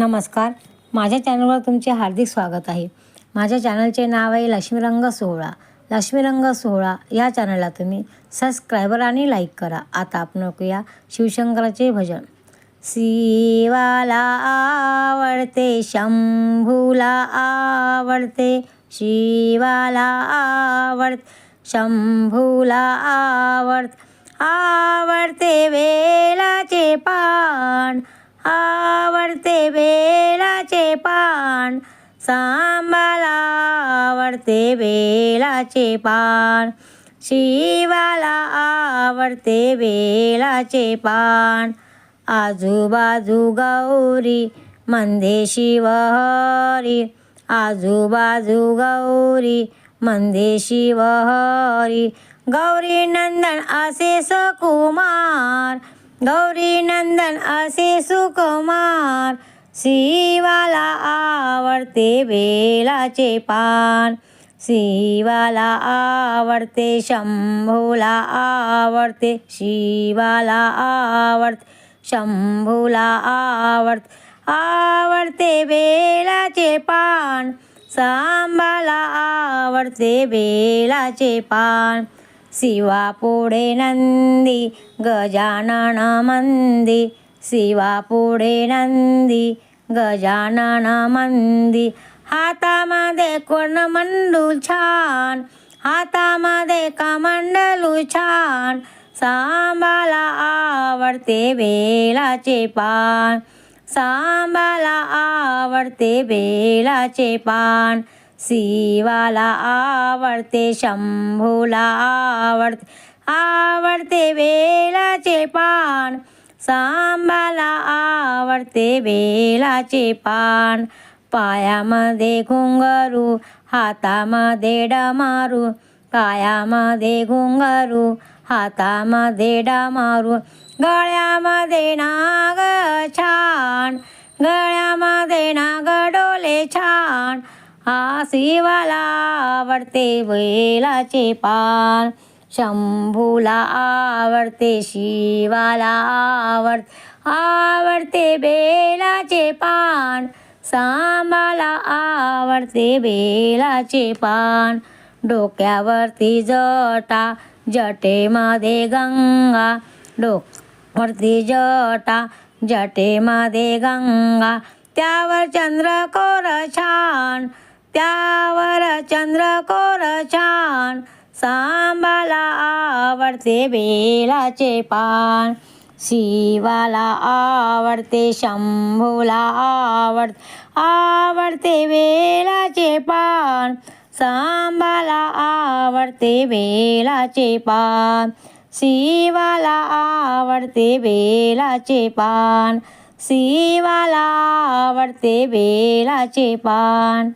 नमस्कार. माझ्या चॅनलवर तुमचे हार्दिक स्वागत आहे. माझ्या चॅनलचे नाव आहे लक्ष्मीरंग सोहळा. लक्ष्मीरंग सोहळा या चॅनलला तुम्ही सबस्क्रायबर आणि लाईक करा. आता आपण ऐकूया शिवशंकराचे भजन. शिवाला आवडते शंभूला आवडते शिवाला आवड शंभूला आवड आवडते वेलाचे पान. आवडते बेलाचे पान. सांबाला आवडते बेलाचे पान. शिवाला आवडते बेलाचे पान. आजूबाजू गौरी मंदे शिवहरी. आजूबाजू गौरी मंदे शिवहरी. गौरी नंदन असे सकुमार. गौरी नंदन असे सुकुमार शिवाला आवडते बेलाचे पान. शिवाला आवडते शंभूला आवडते शिवाला आवडते शंभूला आवडते आवडते बेलाचे पान. सांबाला आवडते बेलाचे पान. शिवा पुढे नंदी गजानन मंदी। शिवा पुढे नंदी गजानन मंदी। हातामध्ये मंडूल छान? हातामध्ये कमंडलू छान? सांबाला आवडते बेलाचे पान। सांबाला आवडते बेलाचे पान। शिवाला आवडते शंभूला आवडते आवडते वेलाचे पान. सांबाला आवडते वेलाचे पान. पायामध्ये घुंगरू हातामध्ये डमारू. पायामध्ये घुंगरू हातामध्ये डमारू. गळ्यामध्ये नाग छान. गळ्यामध्ये नाग डोले छान. हा शिवाला आवडते बैलाचे पान. शंभूला आवडते शिवाला आवड आवडते बेलाचे पान. सांबाला आवडते बेलाचे पान. डोक्यावरती जटा जटेमध्ये गंगा. डोक्यावरती जटा जटेमध्ये गंगा. त्यावर चंद्रकोर छान. त्यावर चंद्रकोर छान सांबाला आवडते बेलाचे पान. शिवाला आवडते शंभूला आवड आवडते वेलाचे पान. सांबाला आवडते वेलाचे पान. शिवाला आवडते वेलाचे पान. शिवाला आवडते बेलाचे पान.